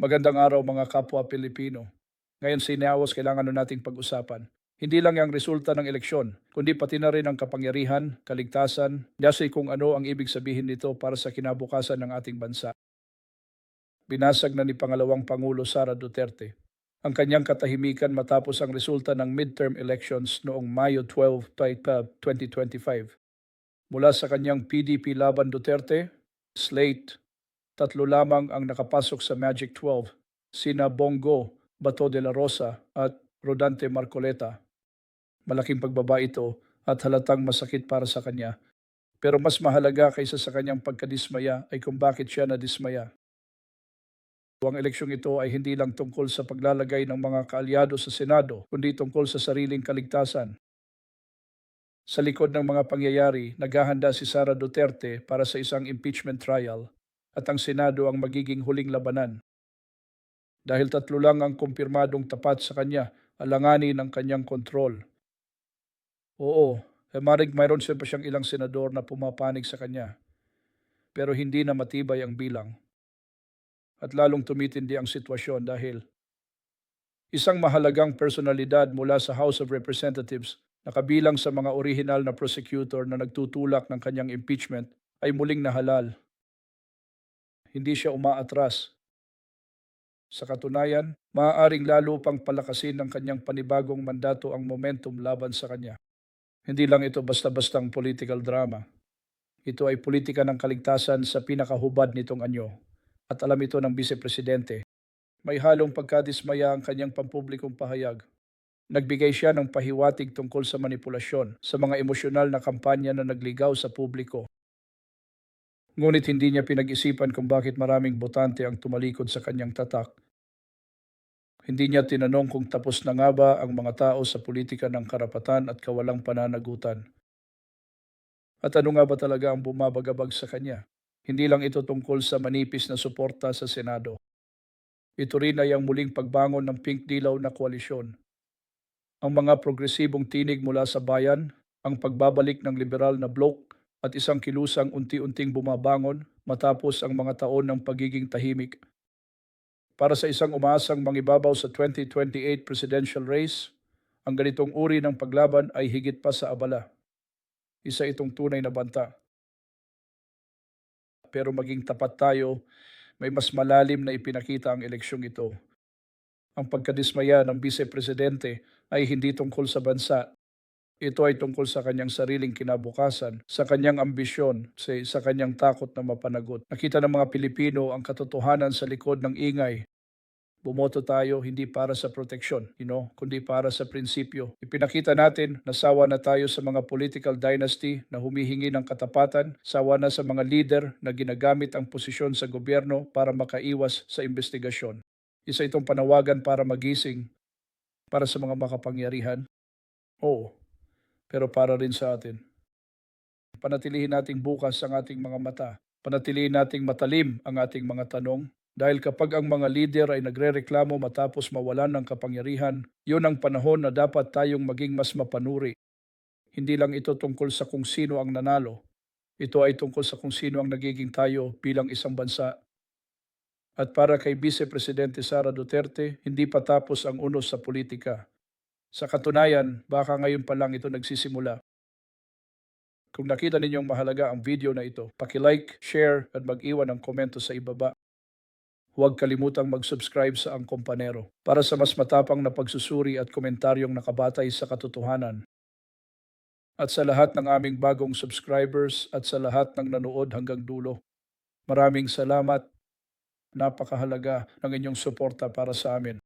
Magandang araw mga kapwa Pilipino. Ngayon sa Inawas, kailangan na nating pag-usapan. Hindi lang yung resulta ng eleksyon, kundi pati na rin ang kapangyarihan, kaligtasan, dasi kung ano ang ibig sabihin nito para sa kinabukasan ng ating bansa. Binasag na ni Pangalawang Pangulo Sara Duterte ang kanyang katahimikan matapos ang resulta ng midterm elections noong Mayo 12, 2025. Mula sa kanyang PDP Laban Duterte, slate, tatlo lamang ang nakapasok sa Magic 12, sina Bongo, Bato de la Rosa at Rodante Marcoleta. Malaking pagbaba ito at halatang masakit para sa kanya. Pero mas mahalaga kaysa sa kanyang pagkadismaya ay kung bakit siya nadismaya. Ang eleksyong ito ay hindi lang tungkol sa paglalagay ng mga kaalyado sa Senado, kundi tungkol sa sariling kaligtasan. Sa likod ng mga pangyayari, naghahanda si Sara Duterte para sa isang impeachment trial at ang Senado ang magiging huling labanan. Dahil tatlo lang ang kumpirmadong tapat sa kanya, alanganin ang kanyang kontrol. Oo, eh, marig mayroon siya pa siyang ilang senador na pumapanig sa kanya. Pero hindi na matibay ang bilang. At lalong tumitindi ang sitwasyon dahil isang mahalagang personalidad mula sa House of Representatives na kabilang sa mga original na prosecutor na nagtutulak ng kanyang impeachment ay muling nahalal. Hindi siya umaatras. Sa katunayan, maaaring lalo pang palakasin ng kanyang panibagong mandato ang momentum laban sa kanya. Hindi lang ito basta-bastang political drama. Ito ay politika ng kaligtasan sa pinakahubad nitong anyo. At alam ito ng Vice Presidente. May halong pagkadismaya ang kanyang pampublikong pahayag. Nagbigay siya ng pahiwatig tungkol sa manipulasyon sa mga emosyonal na kampanya na nagligaw sa publiko. Ngunit hindi niya pinag-isipan kung bakit maraming botante ang tumalikod sa kanyang tatak. Hindi niya tinanong kung tapos na nga ba ang mga tao sa politika ng karapatan at kawalang pananagutan. At ano nga ba talaga ang bumabagabag sa kanya? Hindi lang ito tungkol sa manipis na suporta sa Senado. Ito rin ay ang muling pagbangon ng pink dilaw na koalisyon. Ang mga progresibong tinig mula sa bayan, ang pagbabalik ng liberal na bloc at isang kilusang unti-unting bumabangon matapos ang mga taon ng pagiging tahimik. Para sa isang umaasang mangibabaw sa 2028 presidential race, ang ganitong uri ng paglaban ay higit pa sa abala. Isa itong tunay na banta pero maging tapat tayo, may mas malalim na ipinakita ang eleksyong ito. Ang pagkadismaya ng Vice Presidente ay hindi tungkol sa bansa. Ito ay tungkol sa kanyang sariling kinabukasan, sa kanyang ambisyon, sa, sa kanyang takot na mapanagot. Nakita ng mga Pilipino ang katotohanan sa likod ng ingay Bumoto tayo hindi para sa proteksyon, you know, kundi para sa prinsipyo. Ipinakita natin na sawa na tayo sa mga political dynasty na humihingi ng katapatan, sawa na sa mga leader na ginagamit ang posisyon sa gobyerno para makaiwas sa investigasyon. Isa itong panawagan para magising para sa mga makapangyarihan. Oo, pero para rin sa atin. Panatilihin nating bukas ang ating mga mata. Panatilihin nating matalim ang ating mga tanong dahil kapag ang mga lider ay nagrereklamo matapos mawalan ng kapangyarihan, yun ang panahon na dapat tayong maging mas mapanuri. Hindi lang ito tungkol sa kung sino ang nanalo. Ito ay tungkol sa kung sino ang nagiging tayo bilang isang bansa. At para kay Vice Presidente Sara Duterte, hindi pa tapos ang unos sa politika. Sa katunayan, baka ngayon pa lang ito nagsisimula. Kung nakita ninyong mahalaga ang video na ito, paki-like, share at mag-iwan ng komento sa ibaba. Huwag kalimutang mag-subscribe sa Ang Kompanero para sa mas matapang na pagsusuri at komentaryong nakabatay sa katotohanan. At sa lahat ng aming bagong subscribers at sa lahat ng nanood hanggang dulo, maraming salamat. Napakahalaga ng inyong suporta para sa amin.